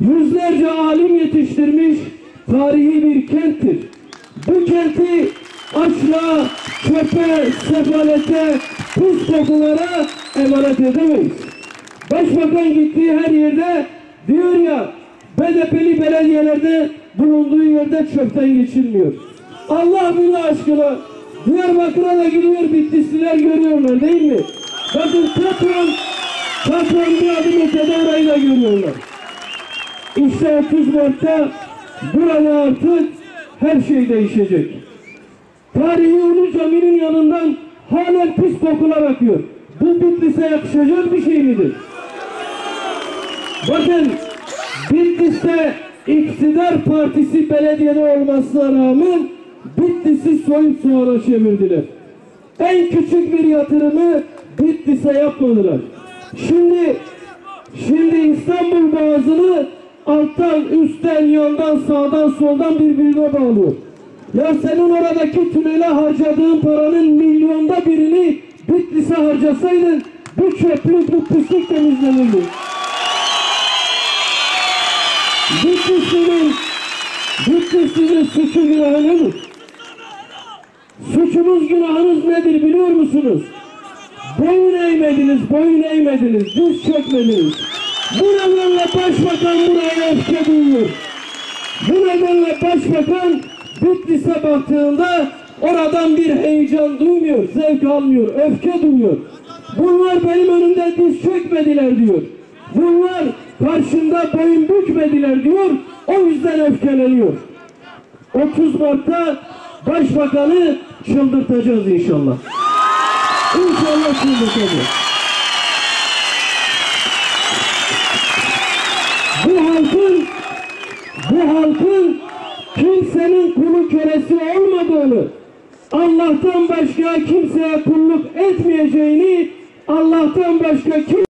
yüzlerce alim yetiştirmiş tarihi bir kenttir. Bu kenti açlığa, çöpe, sefalete, pis kokulara emanet edemeyiz. Başbakan gittiği her yerde diyor ya BDP'li belediyelerde bulunduğu yerde çöpten geçilmiyor. Allah bunu aşkına Diyarbakır'a da gidiyor Bitlisliler görüyorlar değil mi? Bakın patron, patron bir adım ötede. İşte 30 Mart'ta burada artık her şey değişecek. Tarihi Ulu Cami'nin yanından halen pis kokular akıyor. Bu Bitlis'e yakışacak bir şey midir? Bakın Bitlis'te iktidar partisi belediyede olmasına rağmen Bitlis'i soyup soğana çevirdiler. En küçük bir yatırımı Bitlis'e yapmadılar. Şimdi şimdi İstanbul Boğazı'nı alttan, üstten, yandan, sağdan, soldan birbirine bağlıyor. Ya senin oradaki tünele harcadığın paranın milyonda birini Bitlis'e harcasaydın bu çöplük, bu pislik temizlenirdi. Bitlis'in Bitlis'in suçu günahı nedir? Suçunuz günahınız nedir biliyor musunuz? Boyun eğmediniz, boyun eğmediniz, düz çökmediniz. Bu nedenle başbakan buraya öfke duyuyor. Bu nedenle başbakan Bitlis'e baktığında oradan bir heyecan duymuyor, zevk almıyor, öfke duyuyor. Bunlar benim önümde diz çökmediler diyor. Bunlar karşımda boyun bükmediler diyor. O yüzden öfkeleniyor. 30 Mart'ta başbakanı çıldırtacağız inşallah. İnşallah çıldırtacağız. Bu halkın bu halkın kimsenin kulu kölesi olmadığını, Allah'tan başka kimseye kulluk etmeyeceğini, Allah'tan başka kim